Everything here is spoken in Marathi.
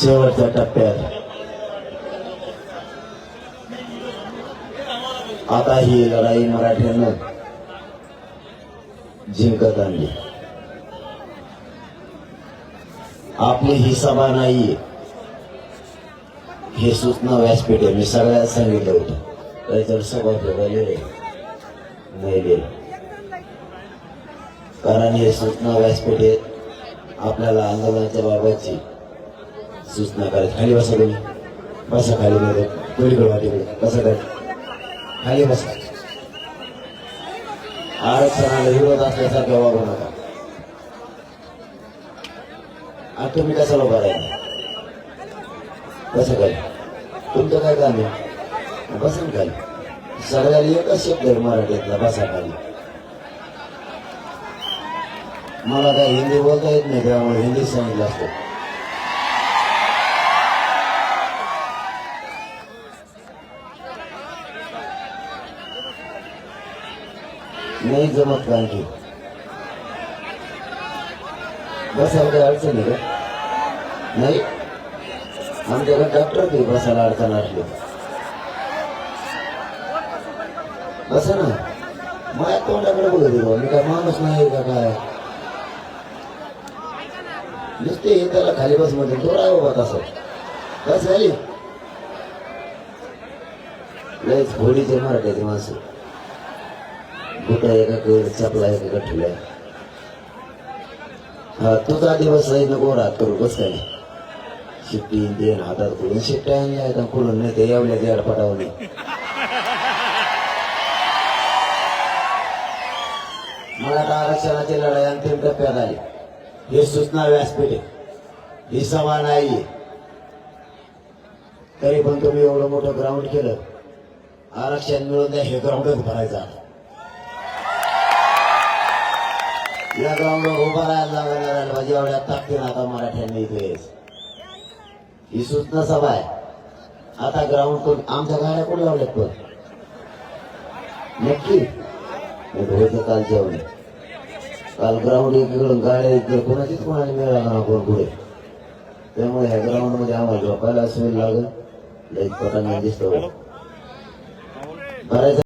शेवटच्या टप्प्यात. आता ही लढाई मराठ्यांना जिंकत आणली. आपली ही सभा नाही हे सूचना व्यासपीठ आहे मी सगळ्यात सांगितलं होतं. त्याच्यावर सभा ठेवलेले नाही गेलं. कारण हे सूचना व्यासपीठ आहे आपल्याला आंदोलनाच्या बाबतची सूचना करायची खाली बसा तुम्ही. बसा खाली नाही पलीकडे वाटेकडे बसा काय खाली बसा. आरक्षणाला विरोध असल्यासारखं वागू नका. आता तुम्ही कशाला उभा राहिला? कसं काय तुमचं काय काम आहे? बसा ना खाली. सगळ्याला एकच शब्द आहे मराठीतला बसा खाली. मला काय हिंदी बोलता येत नाही त्यामुळे हिंदी सांगितलं असतं. नाही जमत का आणखी बसायला काही अडचण आहे का? नाही? आमच्याकडे डॉक्टर ते बसायला अडचण असली बसा ना? माझ्या तोंडाकडे बघत होतो. मी काय माणूस नाही का काय? नुसते हे त्याला खाली बस म्हणते तो राय बाबा तसं. बस झाली? लयच होडीचे मराठ्याचे माणसं. कुठं एकाकडे चपला एकाकडे ठेवल्या हा तुझा दिवस आहे नको राहत करू बस काय शिट्टी देण हातात करून शिट्ट्या आणल्या का खुलून नाही ते एवढ्या देड मला मराठा आरक्षणाची लढाई अंतिम टप्प्यात आली. हे सूचना व्यासपीठ. आहे ही सभा नाही तरी पण तुम्ही एवढं मोठं ग्राउंड केलं. आरक्षण मिळून द्या हे ग्राउंडच भरायचं या ग्राउंडवर उभा राहायला लागणार पाहिजे एवढ्या ताकदीनं आता मराठ्यांनी इथे ही सूचना सभा आहे. आता ग्राउंड कोण आमच्या गाड्या कोण लावल्यात पण? नक्की? होतं काल जेवण. काल ग्राउंड एकीकडून गाड्या इकडे कोणाचीच कोणाला मिळाला ना कोण पुढे. त्यामुळे ह्या ग्राउंडमध्ये आम्हाला झोपायला असेल लागेल. लई पटांना दिसतो. बऱ्याच